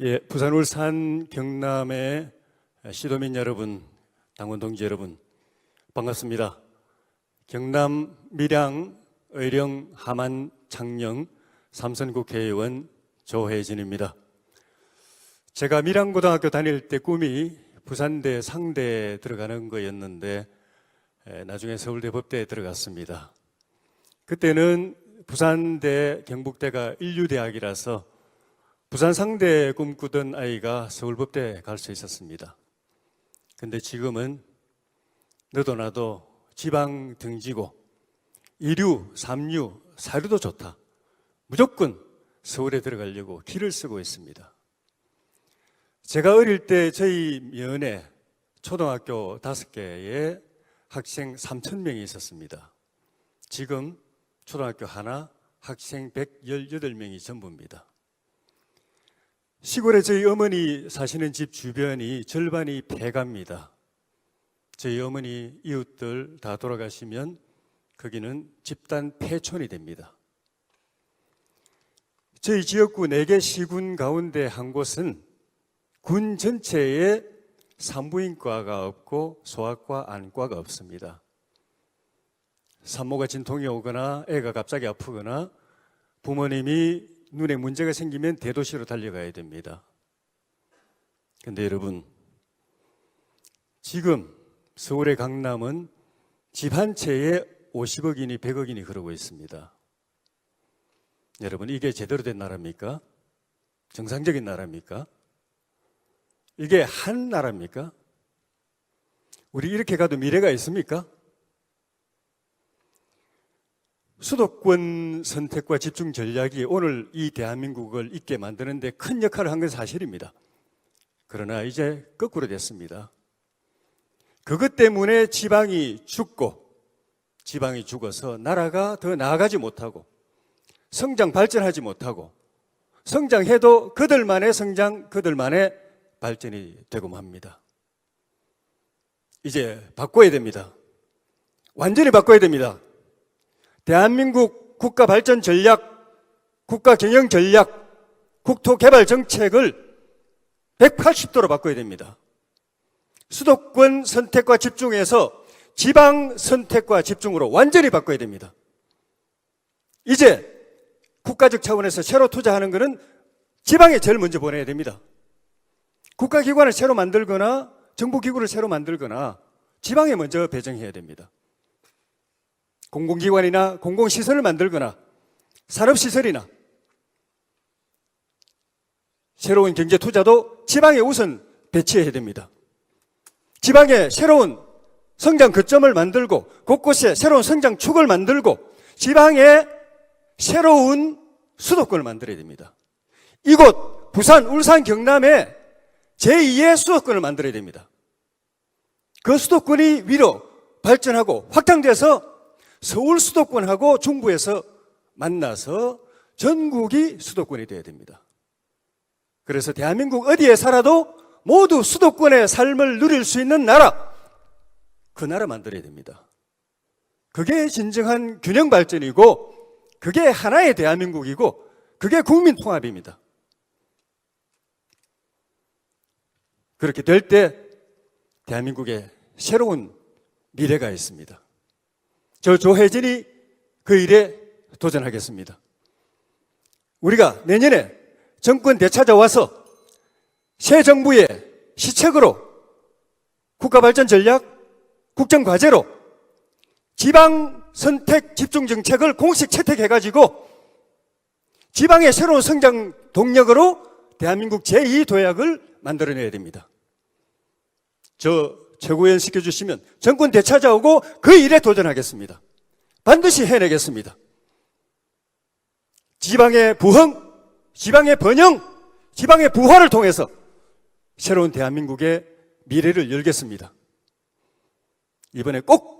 예, 부산, 울산, 경남의 시도민 여러분, 당원 동지 여러분, 반갑습니다. 경남 밀양, 의령, 함안, 창녕, 삼선 국회의원 조혜진입니다. 제가 밀양고등학교 다닐 때 꿈이 부산대 상대에 들어가는 거였는데 에, 나중에 서울대 법대에 들어갔습니다. 그때는 부산대, 경북대가 인류대학이라서 부산 상대 꿈꾸던 아이가 서울법대에 갈수 있었습니다. 근데 지금은 너도 나도 지방 등지고 이류, 삼류, 사류도 좋다. 무조건 서울에 들어가려고 길을 쓰고 있습니다. 제가 어릴 때 저희 면에 초등학교 다섯 개에 학생 3천 명이 있었습니다. 지금 초등학교 하나 학생 118명이 전부입니다. 시골에 저희 어머니 사시는 집 주변이 절반이 폐가입니다. 저희 어머니 이웃들 다 돌아가시면 거기는 집단 폐촌이 됩니다. 저희 지역구 4개 시군 가운데 한 곳은 군 전체에 산부인과가 없고 소아과, 안과가 없습니다. 산모가 진통이 오거나 애가 갑자기 아프거나 부모님이 눈에 문제가 생기면 대도시로 달려가야 됩니다. 근데 여러분, 지금 서울의 강남은 집 한 채에 50억이니 100억이니 그러고 있습니다. 여러분, 이게 제대로 된 나라입니까? 정상적인 나라입니까? 이게 한 나라입니까? 우리 이렇게 가도 미래가 있습니까? 수도권 선택과 집중 전략이 오늘 이 대한민국을 있게 만드는데 큰 역할을 한 건 사실입니다. 그러나 이제 거꾸로 됐습니다. 그것 때문에 지방이 죽고 지방이 죽어서 나라가 더 나아가지 못하고 성장 발전하지 못하고 성장해도 그들만의 성장, 그들만의 발전이 되고 합니다. 이제 바꿔야 됩니다. 완전히 바꿔야 됩니다. 대한민국 국가 발전 전략, 국가 경영 전략, 국토 개발 정책을 180도로 바꿔야 됩니다. 수도권 선택과 집중해서 지방 선택과 집중으로 완전히 바꿔야 됩니다. 이제 국가적 차원에서 새로 투자하는 것은 지방에 제일 먼저 보내야 됩니다. 국가기관을 새로 만들거나 정부기구를 새로 만들거나 지방에 먼저 배정해야 됩니다. 공공기관이나 공공시설을 만들거나 산업시설이나 새로운 경제 투자도 지방에 우선 배치해야 됩니다. 지방에 새로운 성장 거점을 만들고 곳곳에 새로운 성장 축을 만들고 지방에 새로운 수도권을 만들어야 됩니다. 이곳 부산, 울산, 경남에 제2의 수도권을 만들어야 됩니다. 그 수도권이 위로 발전하고 확장돼서 서울 수도권하고 중부에서 만나서 전국이 수도권이 되어야 됩니다. 그래서 대한민국 어디에 살아도 모두 수도권의 삶을 누릴 수 있는 나라, 그 나라 만들어야 됩니다. 그게 진정한 균형 발전이고, 그게 하나의 대한민국이고, 그게 국민 통합입니다. 그렇게 될 때 대한민국에 새로운 미래가 있습니다. 저 조혜진이 그 일에 도전하겠습니다. 우리가 내년에 정권 되찾아와서 새 정부의 시책으로 국가발전 전략, 국정과제로 지방 선택 집중 정책을 공식 채택해가지고 지방의 새로운 성장 동력으로 대한민국 제2도약을 만들어내야 됩니다. 저 최고위원 시켜주시면 정권 되찾아오고 그 일에 도전하겠습니다. 반드시 해내겠습니다. 지방의 부흥, 지방의 번영, 지방의 부활을 통해서 새로운 대한민국의 미래를 열겠습니다. 이번에 꼭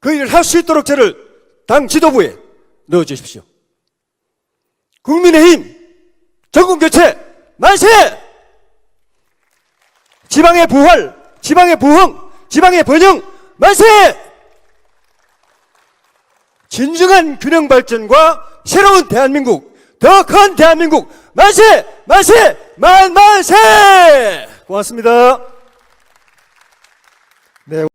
그 일을 할 수 있도록 저를 당 지도부에 넣어 주십시오. 국민의힘 정권 교체 만세! 지방의 부활, 지방의 부흥, 지방의 번영 만세! 진정한 균형 발전과 새로운 대한민국, 더 큰 대한민국 만세! 만세! 만만세! 고맙습니다. 네.